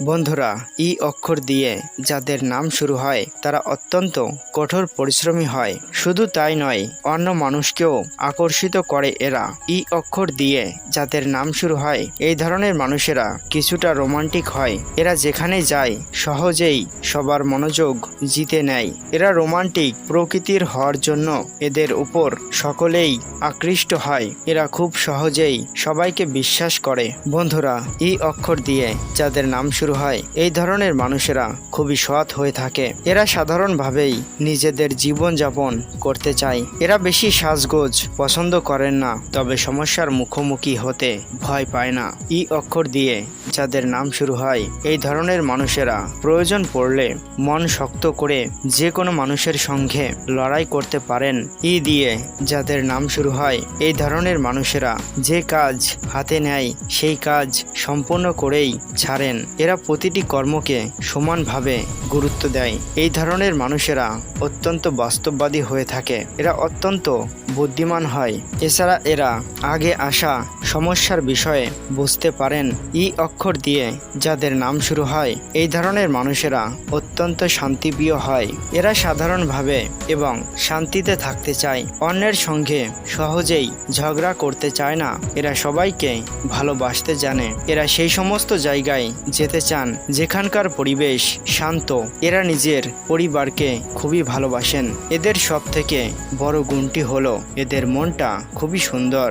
বন্ধুরা, ই অক্ষর দিয়ে যাদের নাম শুরু হয়, তারা অত্যন্ত কঠোর পরিশ্রমী হয়। শুধু তাই নয়, অন্য মানুষকেও আকর্ষিত করে এরা। ই অক্ষর দিয়ে যাদের নাম শুরু হয়, এই ধরনের মানুষেরা কিছুটা রোমান্টিক হয়। এরা যেখানে যায়, সহজেই সবার মনোযোগ জিতে নেয়। এরা রোমান্টিক প্রকৃতির হওয়ার জন্য এদের উপর সকলেই আকৃষ্ট হয়। এরা খুব সহজেই সবাইকে বিশ্বাস করে। বন্ধুরা, ই অক্ষর দিয়ে যাদের নাম শুরু হয়। এই ধরনের মানুষেরা খুবই সৎ হয়ে থাকে। এরা সাধারণভাবেই নিজেদের জীবনযাপন করতে চায়। এরা বেশি সাজগোজ পছন্দ করেন না, তবে সমস্যার মুখোমুখি হতে ভয় পায় না। ই অক্ষর দিয়ে যাদের নাম শুরু হয়, এই ধরনের মানুষেরা প্রয়োজন পড়লে মন শক্ত করে যে কোনো মানুষের সঙ্গে লড়াই করতে পারেন। ই দিয়ে যাদের নাম শুরু হয়, এই ধরনের মানুষেরা যে কাজ হাতে নেয়, সেই কাজ সম্পূর্ণ করেই ছাড়েন। এরা প্রতিটি কর্মকে সমানভাবে গুরুত্ব দেয়। এই ধরনের মানুষেরা অত্যন্ত বাস্তববাদী হয়ে থাকে। এরা অত্যন্ত বুদ্ধিমান হয়। এছাড়া এরা আগে আসা সমস্যার বিষয়ে বুঝতে পারেন ই অক্ষর দিয়ে যাদের নাম শুরু হয়। এই ধরনের মানুষেরা অত্যন্ত শান্তিপ্রিয় হয়। এরা সাধারণভাবে এবং শান্তিতে থাকতে চায়। অন্যের সঙ্গে সহজেই ঝগড়া করতে চায় না। এরা সবাইকে ভালোবাসতে জানে। এরা সেই সমস্ত জায়গায় যেতে চান। যেখানকার পরিবেশ শান্ত, এরা নিজের পরিবারকে খুবই ভালোবাসেন। এদের সব থেকে বড় গুণটি হলো, এদের মনটা খুবই সুন্দর।